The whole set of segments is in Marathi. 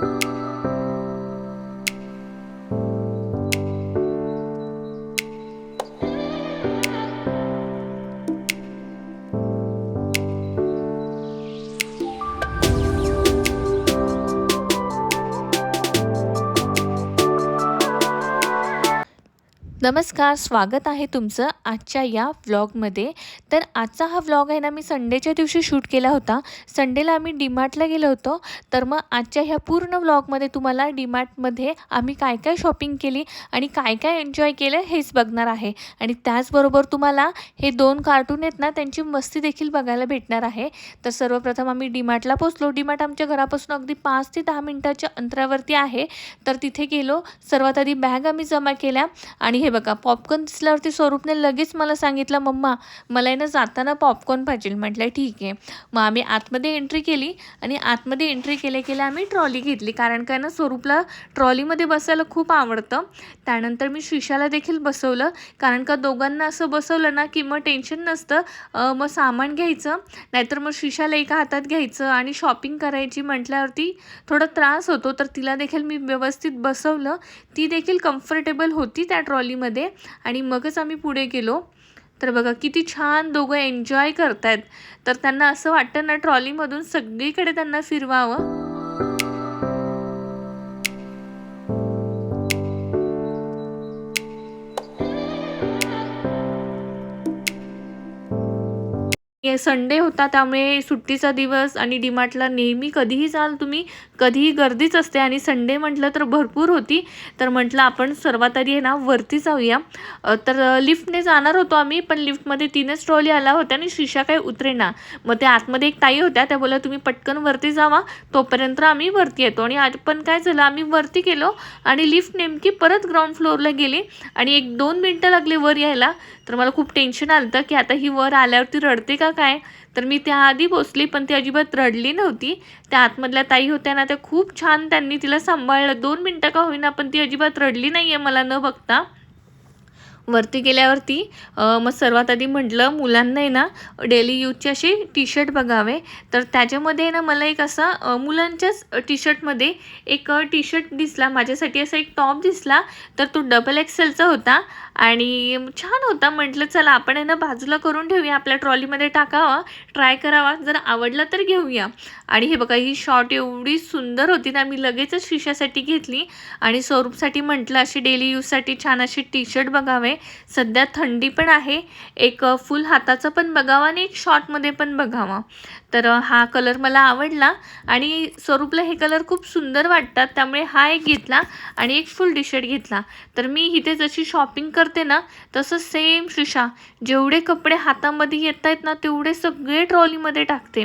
Bye. नमस्कार स्वागत आहे तुमचं आजच्या या व्लॉगमध्ये. तर आजचा हा व्लॉग आहे ना मी संडेच्या दिवशी शूट केला होता. संडेला आम्ही डीमार्टला गेलो होतो. तर मग आजच्या ह्या पूर्ण व्लॉगमध्ये तुम्हाला डीमार्टमध्ये आम्ही काय काय शॉपिंग केली आणि काय काय एन्जॉय केलं हेच बघणार आहे. आणि त्याचबरोबर तुम्हाला हे दोन कार्टून आहेत ना त्यांची मस्ती देखील बघायला भेटणार आहे. तर सर्वप्रथम आम्ही डीमार्टला पोचलो डीमार्ट आमच्या घरापासून अगदी पाच ते दहा मिनटाच्या अंतरावरती आहे. तर तिथे गेलो. सर्वात आधी बॅग आम्ही जमा केल्या आणि हे बघा पॉपकॉर्न दिसल्यावरती स्वरूपने लगेच मला सांगितलं मम्मा मला आहे ना जाताना पॉपकॉर्न पाहिजे. म्हटलं ठीक आहे. मग आम्ही आतमध्ये एंट्री केली आणि आतमध्ये एंट्री केल्या केल्या आम्ही ट्रॉली घेतली. कारण काय ना स्वरूपला ट्रॉलीमध्ये बसायला खूप आवडतं. त्यानंतर मी शिशाला देखील बसवलं. कारण का दोघांना असं बसवलं ना की मग टेन्शन नसतं. मग सामान घ्यायचं. नाहीतर मग शिशाला एका हातात घ्यायचं आणि शॉपिंग करायची म्हटल्यावरती थोडा त्रास होतो. तर तिला देखील मी व्यवस्थित बसवलं. ती देखील कम्फर्टेबल होती त्या गाडीमध्ये आणि मगच आम्ही पुढे गेलो. तर बघा किती छान दोघं एन्जॉय करतायत. तर त्यांना असं वाटतं ना ट्रॉलीमधून सगळीकडे त्यांना फिरवावं. संडे होता त्यामुळे सुट्टीचा दिवस आणि डीमार्टला नेहमी कधीही जाल तुम्ही कधीही गर्दीच असते आणि संडे म्हटलं तर भरपूर होती. तर म्हटलं आपण सर्वात आधी आहे ना वरती जाऊया. तर लिफ्टने जाणार होतो आम्ही पण लिफ्टमध्ये तीनच ट्रॉली आला होत्या आणि शिशा काही उतरेना. मग त्या आतमध्ये एक ताई होत्या त्या बोला तुम्ही पटकन वरती जावा तोपर्यंत आम्ही वरती येतो. आणि आज पण काय झालं आम्ही वरती गेलो आणि लिफ्ट नेमकी परत ग्राउंड फ्लोअरला गेली आणि एक दोन मिनटं लागले वर यायला. तर मला खूप टेन्शन आलं होतं की आता ही वर आल्यावरती रडते का काय? तर मी त्याआधी पोचली पण ती अजिबात रडली नव्हती. त्या आतमधल्या ताई होत्या ना त्या खूप छान त्यांनी तिला सांभाळलं. दोन मिनटं का होईना पण ती अजिबात रडली नाही आहे मला न बघता. वरती गेल्यावरती मग सर्वात आधी म्हटलं मुलांना आहे ना डेली यूजचे असे टी शर्ट बघावे. तर त्याच्यामध्ये आहे ना मला एक असा मुलांच्याच टी शर्टमध्ये एक टी शर्ट दिसला. माझ्यासाठी असा एक टॉप दिसला. तर तो डबल एक्सेलचा होता आणि छान होता. म्हटलं चला आपण आहे ना बाजूला करून ठेवूया. आपल्या ट्रॉलीमध्ये टाकावा. ट्राय करावा. जर आवडला तर घेऊया. आणि हे बघा ही शॉर्ट एवढी सुंदर होती ना मी लगेचच शिशासाठी घेतली. आणि स्वरूपसाठी म्हटलं अशी डेली यूजसाठी छान अशी टी शर्ट बघावे. सध्या थंडी पण आहे. एक फुल हाताचं पण बघावा आणि एक शॉर्टमध्ये पण बघावा. तर हा कलर मला आवडला आणि स्वरूपला हे कलर खूप सुंदर वाटतात. त्यामुळे हा एक घेतला आणि एक फुल टी शर्ट घेतला. तर मी इथे जशी शॉपिंग करते ना तसं सेम श्रीषा. जेवढे कपडे हातामध्ये येत आहेत ना तेवढे सगळे ट्रॉलीमध्ये टाकते.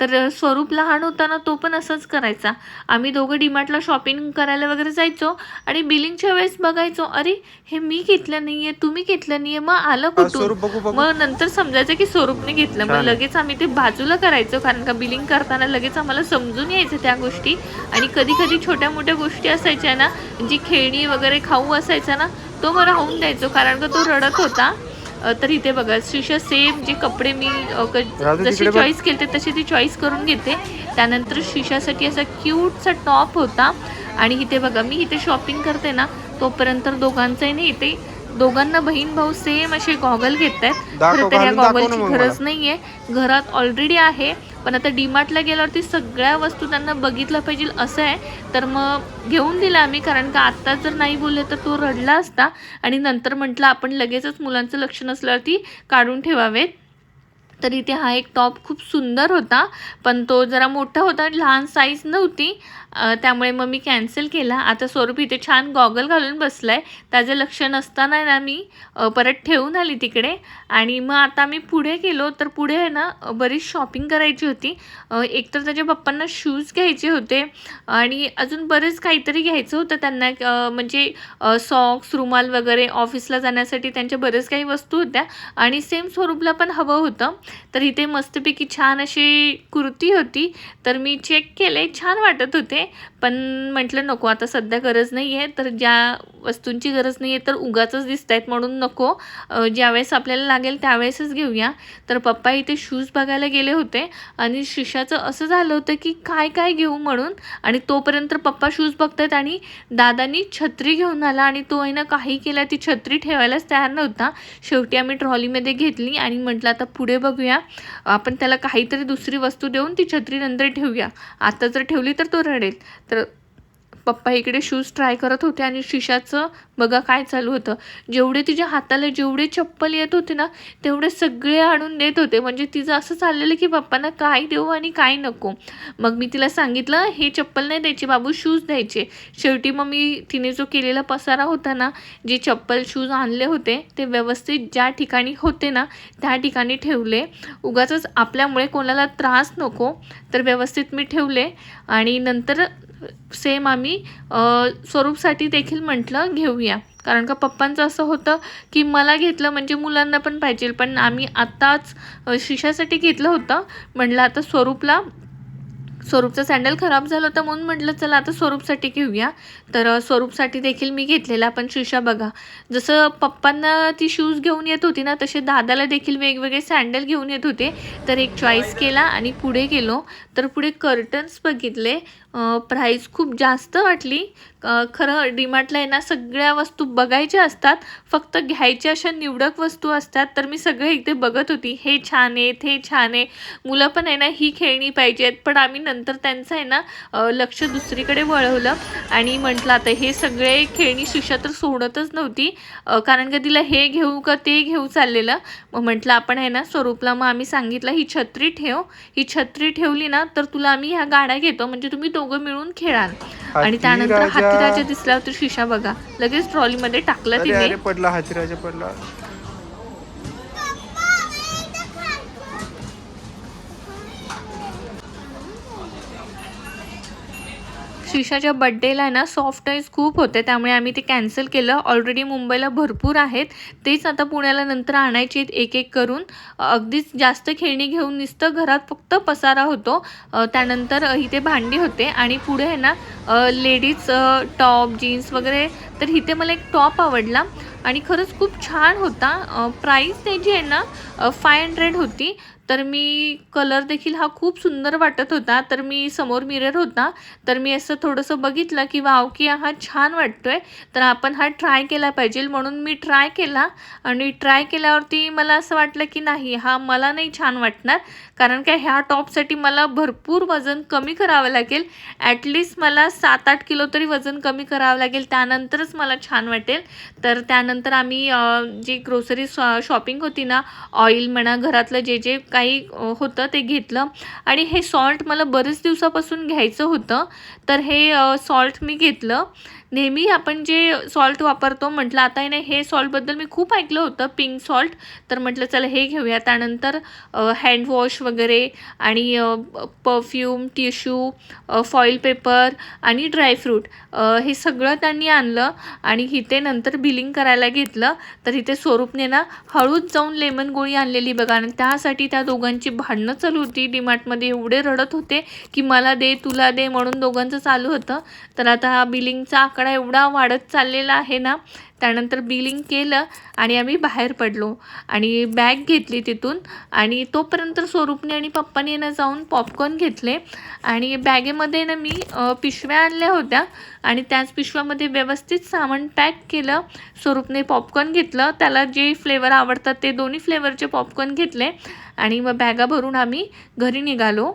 तर स्वरूप लहान होता ना तो पण असंच करायचा. आम्ही दोघं डीमार्टला शॉपिंग करायला वगैरे जायचो आणि बिलिंगच्या वेळेस बघायचो अरे हे मी घेतलं नाही आहे तुम्ही घेतलं नाही आहे मग आलं कुठून? मग नंतर समजायचं की स्वरूपने घेतलं. मग. लगेच आम्ही ते बाजूला करायचो कारण का बिलिंग करताना लगेच आम्हाला समजून यायचं त्या गोष्टी. आणि कधी कधी छोट्या मोठ्या गोष्टी असायच्या ना जी खेळणी वगैरे खाऊ असायचा ना तो मला राहून द्यायचो कारण का तो रडत होता. तर इथे बघा श्रीषा सेम जे कपडे मी जशी. चॉईस केले तशी ती चॉईस करून घेते. त्यानंतर शिशासाठी असा क्यूटचा टॉप होता. आणि इथे बघा मी इथे शॉपिंग करते ना तोपर्यंत दोघांचंही नाही इथे दोघांना बहीण भाऊ सेम असे गॉगल घेत आहेत खरं तर या गॉगलची गरज नाहीये. घरात ऑलरेडी आहे. पण आता डीमार्टला गेल्यावरती सगळ्या वस्तू त्यांना बघितलं पाहिजे असं आहे. तर मग घेऊन दिला आम्ही कारण का आत्ता जर नाही बोलले तर तो रडला असता. आणि नंतर म्हटलं आपण लगेचच मुलांचं लक्ष नसल्यावरती काढून ठेवावेत. तर इथे हा एक टॉप खूप सुंदर होता. पण तो जरा मोठा होता लहान साईज नव्हती. त्यामुळे मग मी कॅन्सल केला. आता स्वरूप इथे छान गॉगल घालून बसला आहे त्याचं लक्ष नसताना ना मी परत ठेवून आली तिकडे. आणि मग आता मी पुढे गेलो तर पुढे आहे ना बरीच शॉपिंग करायची होती. एक एकतर त्याच्या पप्पांना शूज घ्यायचे होते. आणि अजून बरेच काहीतरी घ्यायचं होतं त्यांना. म्हणजे सॉक्स रुमाल वगैरे ऑफिसला जाण्यासाठी त्यांच्या बरेच काही वस्तू होत्या. आणि सेम स्वरूपला पण हवं होतं. तर इथे मस्तपैकी छान अशी कुर्ती होती. तर मी चेक केले छान वाटत होते. पण म्हटलं नको आता सध्या गरज नाही आहे तर ज्या वस्तूंची गरज नाही आहे तर उगाचच दिसत आहेत म्हणून नको. ज्यावेळेस आपल्याला लागेल त्यावेळेसच घेऊया. तर पप्पा इथे शूज बघायला गेले होते आणि शिशाचं असं झालं होतं की काय काय घेऊ म्हणून. आणि तोपर्यंत पप्पा शूज बघतायत आणि दादानी छत्री घेऊन आला आणि तो आहे ना काही केला ती छत्री ठेवायलाच तयार नव्हता. शेवटी आम्ही ट्रॉलीमध्ये घेतली आणि म्हटलं आता पुढे बघूया. आपण त्याला काहीतरी दुसरी वस्तू देऊन ती छत्री नंतर ठेवूया. आता जर ठेवली तर तो रडेल. तर पप्पा इकडे शूज ट्राय करत होते आणि शिशाचं बघा काय चालू होतं. जेवढे तिच्या हाताला जेवढे चप्पल येत होते ना तेवढे सगळे आणून देत होते. म्हणजे तिचं असं चाललेलं की पप्पांना काय देऊ आणि काय नको. मग मी तिला सांगितलं हे चप्पल नाही द्यायचे बाबू शूज द्यायचे. शेवटी मग मी तिने जो केलेला पसारा होता ना जे चप्पल शूज आणले होते ते व्यवस्थित ज्या ठिकाणी होते ना त्या ठिकाणी ठेवले. उगाचच आपल्यामुळे कोणाला त्रास नको तर व्यवस्थित मी ठेवले. आणि नंतर सेम आम्ही स्वरूपसाठी देखील म्हटलं घेऊया. कारण का पप्पांचं असं होतं की मला घेतलं म्हणजे मुलांना पण पाहिजे. पण आम्ही आत्ताच अ, शिशासाठी घेतलं होतं. म्हटलं आता स्वरूपला स्वरूपचं सँडल खराब झालं होतं म्हणून म्हटलं चला आता स्वरूपसाठी घेऊया. तर स्वरूपसाठी देखील मी घेतलेला. पण शिशा बघा जसं पप्पांना ती शूज घेऊन येत होती ना तसे दादाला देखील वेगवेगळे सँडल घेऊन येत होते. तर एक चॉईस केला आणि पुढे गेलो. तर पुढे कर्टन्स बघितले. प्राईस खूप जास्त वाटली. खरं डीमार्टला आहे ना सगळ्या वस्तू बघायच्या असतात. फक्त घ्यायच्या अशा निवडक वस्तू असतात. तर मी सगळे इथे बघत होती. हे छान आहे ते छान आहे. मुलं पण आहे ना ही खेळणी पाहिजेत पण आम्ही नंतर त्यांचं आहे ना लक्ष दुसरीकडे वळवलं. आणि म्हटलं आता हे सगळे खेळणी शिक्षा तर सोडतच नव्हती. कारण का तिला हे घेऊ का ते घेऊ चाललेलं. मग म्हटलं आपण आहे ना स्वरूपला मग आम्ही सांगितलं ही छत्री ठेव. ही छत्री ठेवली ना तर तुला आम्ही ह्या गाड्या घेतो म्हणजे तुम्ही दोघं मिळून खेळाल. आणि त्यानंतर हातीराजा. दिसल्यावर तर शिशा बघा. लगेच ट्रॉलीमध्ये टाकला तिने. अरे पडला हातीराजा पडला. शिशाच्या बड्डेला आहे ना सॉफ्ट टॉईज खूप होते. त्यामुळे आम्ही ते कॅन्सल केलं. ऑलरेडी मुंबईला भरपूर आहेत. तेच आता पुण्याला नंतर आणायचे आहेत एक एक करून. अगदीच जास्त खेळणी घेऊन नुसतं घरात फक्त पसारा होतो. त्यानंतर इथे भांडी होते. आणि पुढे आहे ना लेडीज टॉप जीन्स वगैरे. तर इथे मला एक टॉप आवडला. आणि खरंच खूप छान होता. प्राईस त्याची आहे ना फाय हंड्रेड होती. तर मी कलर देखील हा खूप सुंदर वाटत होता. तर मी समोर मिरर होता. तर मी असं थोडंसं बघितलं की वाव की हा छान वाटतोय. तर आपण हा ट्राय केला पाहिजे. म्हणून मी ट्राय केला. आणि ट्राय केल्यावरती मला असं वाटलं की नाही हा मला नाही छान वाटणार. कारण काय ह्या टॉपसाठी मला भरपूर वजन कमी करावं लागेल. ॲटलिस्ट मला सात आठ किलो तरी वजन कमी करावं लागेल. त्यानंतरच मला छान वाटेल. तर त्यानंतर आम्ही जी ग्रोसरी शॉपिंग होती ना ऑइल म्हणा घरातलं जे जे काही होतं ते घेतलं. आणि हे सॉल्ट मला बरेच दिवसापासून घ्यायचं होतं. तर हे सॉल्ट मी घेतलं. नेहमी आपण जे सॉल्ट वापरतो म्हटलं आता नाही हे सॉल्टबद्दल मी खूप ऐकलं होतं पिंक सॉल्ट तर म्हटलं चला हे घेऊया. त्यानंतर हँडवॉश वगैरे आणि परफ्यूम टिश्यू फॉईल पेपर आणि ड्रायफ्रूट हे सगळं त्यांनी आणलं आणि इथे नंतर बिलिंग करायला घेतलं. तर इथे स्वरूपने ना हळूच जाऊन लेमन गोळी आणलेली बघा. आणि त्यासाठी त्या दोघांची भांडणं चालू होती. डीमार्टमध्ये एवढे रडत होते की मला दे तुला दे म्हणून दोघांचं चालू होतं. तर आता हा बिलिंगचा आकडा एवढा वाढत चाललेला आहे ना त्यानंतर बिलिंग केलं आणि आम्ही बाहेर पडलो. आणि बॅग घेतली तिथून आणि तोपर्यंत स्वरूपने आणि पप्पाने ना जाऊन पॉपकॉर्न घेतले. आणि बॅगेमध्ये ना मी पिशव्या आणल्या होत्या आणि त्याच पिशव्यामध्ये व्यवस्थित सामान पॅक केलं. स्वरूपने पॉपकॉर्न घेतलं. त्याला जे फ्लेवर आवडतात ते दोन्ही फ्लेवरचे पॉपकॉर्न घेतले आणि मग बॅगा भरून आम्ही घरी निघालो.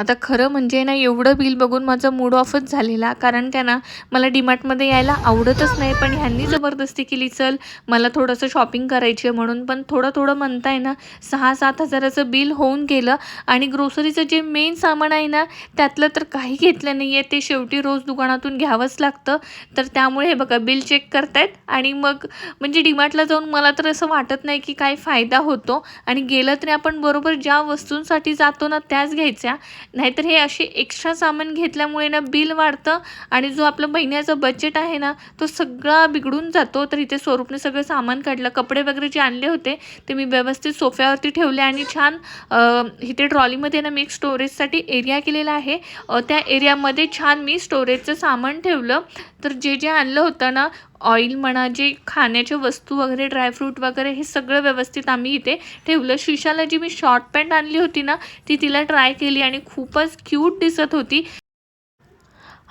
आता खरं म्हणजे ना एवढं बिल बघून माझा मूड ऑफच झालेला कारण का ना मला डीमार्टमध्ये यायला आवडतच नाही पण ह्यांनी जबरदस्ती केली चल मला थोडंसं शॉपिंग करायची आहे म्हणून. पण थोडं थोडं म्हणताय ना सहा सात हजाराचं बिल होऊन गेलं आणि ग्रोसरीचं जे मेन सामान आहे ना त्यातलं तर काही घेतलं नाही आहे ते शेवटी रोज दुकानातून घ्यावंच लागतं. तर त्यामुळे हे बघा बिल चेक करतायत आणि मग म्हणजे डीमार्टला जाऊन मला तर असं वाटत नाही की काय फायदा होतो. आणि गेलं तरी आपण बरोबर ज्या वस्तूंसाठी जातो ना त्याच घ्यायच्या. नाहीतर हे असे एक्स्ट्रा सामान घेतल्यामुळे ना बिल वाढतं आणि जो आपलं महिन्याचा बजेट आहे ना तो सगळा बिघडून जातो. तर इथे स्वरूपने सगळं सामान काढलं कपडे वगैरे जे आणले होते ते मी व्यवस्थित सोफ्यावरती ठेवले आणि छान इथे ट्रॉलीमध्ये ना मी एक स्टोरेजसाठी एरिया केलेला आहे. त्या एरियामध्ये छान मी स्टोरेजचं सामान ठेवलं. तर जे जे आणलं होतं ना ऑइल म्हणा जे खाण्याच्या वस्तू वगैरे ड्रायफ्रूट वगैरे हे सगळं व्यवस्थित आम्ही इथे ठेवलं. शिशाला जी मी शॉर्ट पॅन्ट आणली होती ना ती तिला ट्राय केली आणि खूपच क्यूट दिसत होती.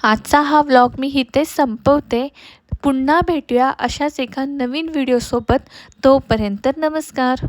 आजचा हा व्लॉग मी इथेच संपवते. पुन्हा भेटूया अशाच एका नवीन व्हिडिओसोबत तोपर्यंत नमस्कार.